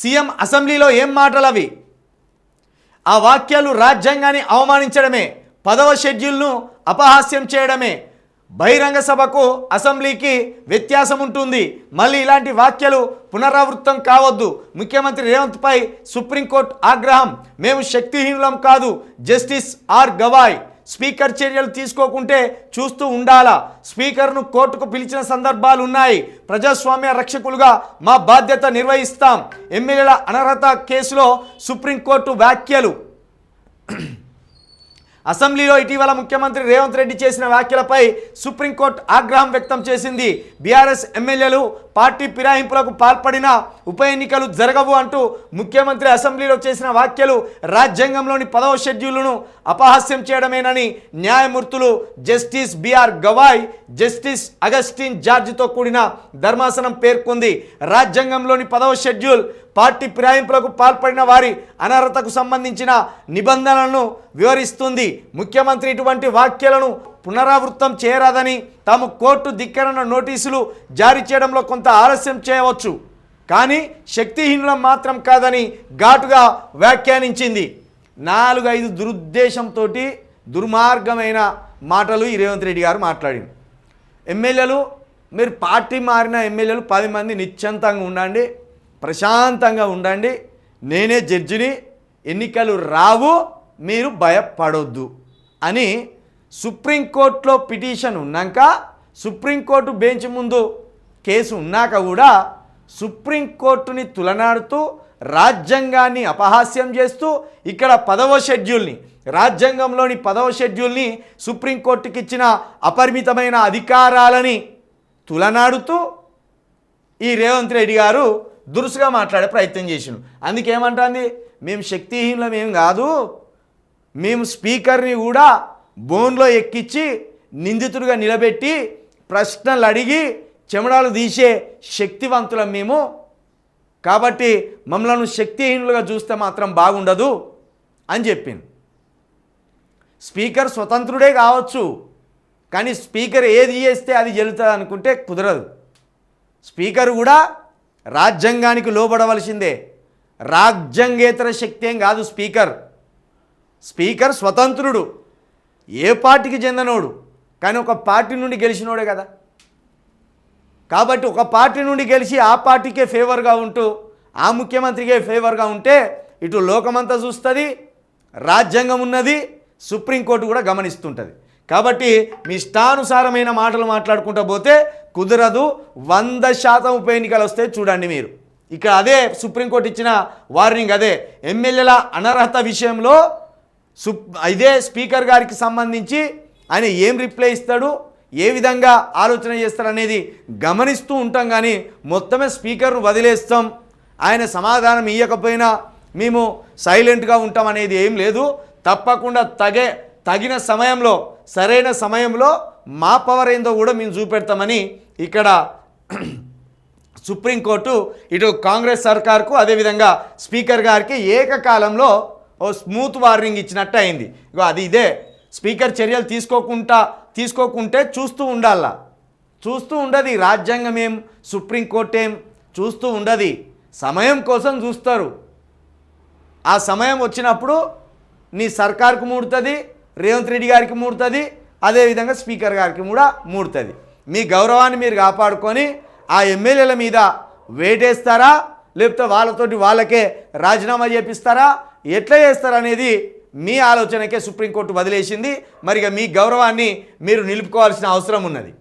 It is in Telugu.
సీఎం అసెంబ్లీలో ఏం మాటలు అవి ఆ వాక్యాలు రాజ్యాంగాన్ని అవమానించడమే పదవ షెడ్యూల్ను అపహాస్యం చేయడమే. బహిరంగ సభకు అసెంబ్లీకి వ్యత్యాసం ఉంటుంది. మళ్ళీ ఇలాంటి వాక్యాలు పునరావృతం కావద్దు. ముఖ్యమంత్రి రేవంత్పై సుప్రీంకోర్టు ఆగ్రహం. మేము శక్తిహీనులం కాదు. Justice R Gavai. స్పీకర్ చర్యలు తీసుకోకుంటే చూస్తూ ఉండాలా? స్పీకర్ను కోర్టుకు పిలిచిన సందర్భాలు ఉన్నాయి. ప్రజాస్వామ్య రక్షకులుగా మా బాధ్యత నిర్వహిస్తాం. ఎమ్మెల్యేల అనర్హత కేసులో సుప్రీంకోర్టు వ్యాఖ్యలు. అసెంబ్లీలో ఇటీవల ముఖ్యమంత్రి రేవంత్ రెడ్డి చేసిన వ్యాఖ్యలపై సుప్రీంకోర్టు ఆగ్రహం వ్యక్తం చేసింది. బీఆర్ఎస్ ఎమ్మెల్యేలు పార్టీ ఫిరాయింపులకు పాల్పడిన ఉప ఎన్నికలు జరగవు అంటూ ముఖ్యమంత్రి అసెంబ్లీలో చేసిన వ్యాఖ్యలు రాజ్యాంగంలోని పదవ షెడ్యూల్ను అపహాస్యం చేయడమేనని న్యాయమూర్తులు justice BR Gavai justice Augustine జార్జితో కూడిన ధర్మాసనం పేర్కొంది. రాజ్యాంగంలోని పదవ షెడ్యూల్ పార్టీ ఫిరాయింపులకు పాల్పడిన వారి అనర్హతకు సంబంధించిన నిబంధనలను వివరిస్తుంది. ముఖ్యమంత్రి ఇటువంటి వ్యాఖ్యలను పునరావృతం చేయరాదని తాము కోర్టు ధిక్కరణ నోటీసులు జారీ చేయడంలో కొంత ఆలస్యం చేయవచ్చు. కానీ శక్తిహీనులం మాత్రం కాదని ఘాటుగా వ్యాఖ్యానించింది. నాలుగు ఐదు దురుద్దేశంతో దుర్మార్గమైన మాటలు ఈ రేవంత్ రెడ్డి గారు మాట్లాడింది. ఎమ్మెల్యేలు మీరు పార్టీ మారిన ఎమ్మెల్యేలు పది మంది నిశ్చంతంగా ఉండండి. ప్రశాంతంగా ఉండండి. నేనే జడ్జిని. ఎన్నికలు రావు. మీరు భయపడొద్దు అని సుప్రీంకోర్టులో పిటిషన్ ఉన్నాక సుప్రీంకోర్టు బెంచ్ ముందు కేసు ఉన్నాక కూడా సుప్రీంకోర్టుని తులనాడుతూ రాజ్యాంగాన్ని అపహాస్యం చేస్తూ ఇక్కడ పదవ షెడ్యూల్ని రాజ్యాంగంలోని పదవ షెడ్యూల్ని సుప్రీంకోర్టుకి ఇచ్చిన అపరిమితమైన అధికారాలని తులనాడుతూ ఈ రేవంత్ రెడ్డి గారు దురుసుగా మాట్లాడే ప్రయత్నం చేసిండు. అందుకేమంటుంది? మేము శక్తిహీనులం ఏం కాదు. మేము స్పీకర్ని కూడా బోన్లో ఎక్కించి నిందితుడిగా నిలబెట్టి ప్రశ్నలు అడిగి చెమడాలు తీసే శక్తివంతులం మేము. కాబట్టి మమ్మల్ని శక్తిహీనులుగా చూస్తే మాత్రం బాగుండదు అని చెప్పింది స్పీకర్ స్వతంత్రుడే కావచ్చు కానీ స్పీకర్ ఏది చేస్తే అది చెల్లుతుంది అనుకుంటే కుదరదు. స్పీకర్ కూడా రాజ్యాంగానికి లోబడవలసిందే. రాజ్యాంగేతర శక్తి ఏం కాదు స్పీకర్. స్పీకర్ స్వతంత్రుడు. ఏ పార్టీకి చెందినోడు. కానీ ఒక పార్టీ నుండి గెలిచినోడే కదా. కాబట్టి ఒక పార్టీ నుండి గెలిచి ఆ పార్టీకే ఫేవర్గా ఉంటూ ఆ ముఖ్యమంత్రికే ఫేవర్గా ఉంటే ఇటు లోకమంతా చూస్తుంది రాజ్యాంగం ఉన్నది సుప్రీంకోర్టు కూడా గమనిస్తుంటుంది. కాబట్టి మీ ఇష్టానుసారమైన మాటలు మాట్లాడుకుంటూ పోతే కుదరదు వంద శాతం ఉప ఎన్నికలు వస్తే చూడండి మీరు. ఇక్కడ అదే సుప్రీంకోర్టు ఇచ్చిన వార్నింగ్ అదే. ఎమ్మెల్యేల అనర్హత విషయంలో సుప్ ఇదే స్పీకర్ గారికి సంబంధించి ఆయన ఏం రిప్లై ఇస్తాడు ఏ విధంగా ఆలోచన చేస్తారనేది గమనిస్తూ ఉంటాం కానీ మొత్తమే స్పీకర్ను వదిలేస్తాం. ఆయన సమాధానం ఇవ్వకపోయినా మేము సైలెంట్గా ఉంటాం అనేది ఏం లేదు. తప్పకుండా తగే తగిన సమయంలో సరైన సమయంలో మా పవర్ ఏందో కూడా మేము చూపెడతామని ఇక్కడ సుప్రీంకోర్టు ఇటు కాంగ్రెస్ సర్కార్కు అదేవిధంగా స్పీకర్ గారికి ఏకకాలంలో ఓ స్మూత్ వార్నింగ్ ఇచ్చినట్టు అయింది. ఇగో అది ఇదే. స్పీకర్ చర్యలు తీసుకోకుండా తీసుకోకుంటే చూస్తూ ఉండాలా. చూస్తూ ఉండదు. రాజ్యాంగం ఏం సుప్రీంకోర్టు ఏం చూస్తూ ఉండదు. సమయం కోసం చూస్తారు. ఆ సమయం వచ్చినప్పుడు నీ సర్కార్కు మూడుతుంది రేవంత్ రెడ్డి గారికి మూడుతుంది అదేవిధంగా స్పీకర్ గారికి కూడా మూడుతుంది. మీ గౌరవాన్ని మీరు కాపాడుకొని ఆ ఎమ్మెల్యేల మీద వేటేస్తారా? లేకపోతే వాళ్ళతోటి వాళ్ళకే రాజీనామా చేపిస్తారా? ఎట్లా చేస్తారనేది మీ ఆలోచనకే సుప్రీంకోర్టు వదిలేసింది. మరిగా మీ గౌరవాన్ని మీరు నిలుపుకోవాల్సిన అవసరం ఉన్నది.